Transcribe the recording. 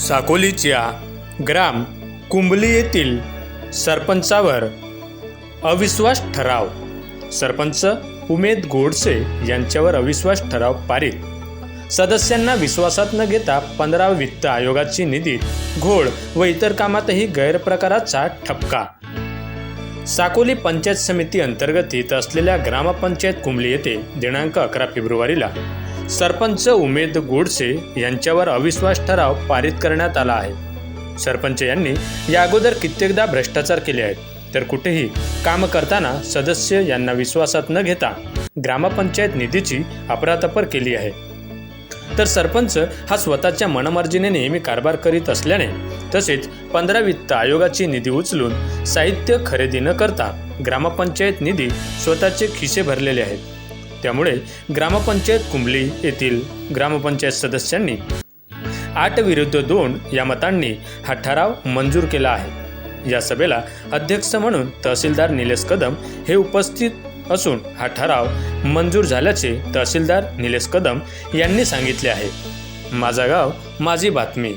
साकोलीच्या ग्राम कुंबली येथील सरपंचावर अविश्वास ठराव. सरपंच उमेद गोडसे यांच्यावर अविश्वास ठराव पारित. सदस्यांना विश्वासात न घेता पंधरा वित्त आयोगाची निधी घोळ व इतर कामातही गैरप्रकाराचा ठपका. साकोली पंचायत समिती अंतर्गत येत असलेल्या ग्रामपंचायत कुंबली येथे दिनांक अकरा फेब्रुवारीला सरपंच उमेद गोडसे यांच्यावर अविश्वास ठराव पारित करण्यात आला आहे. सरपंच यांनी या अगोदर कित्येकदा भ्रष्टाचार केले आहेत तर कुठेही काम करताना सदस्य यांना विश्वासात न घेता ग्रामपंचायत निधीची अपरातपर केली आहे. तर सरपंच हा स्वतःच्या मनमर्जीने नेहमी कारभार करीत असल्याने तसेच पंधरा वित्त आयोगाची निधी उचलून साहित्य खरेदी न करता ग्रामपंचायत निधी स्वतःचे खिसे भरलेले आहेत. त्यामुळे ग्रामपंचायत कुंबली येथील ग्रामपंचायत सदस्यांनी आठ विरुद्ध दोन या मतांनी हा ठराव मंजूर केला आहे. या सभेला अध्यक्ष म्हणून तहसीलदार निलेश कदम हे उपस्थित असून हा ठराव मंजूर झाल्याचे तहसीलदार निलेश कदम यांनी सांगितले आहे. माझा गाव माझी बातमी.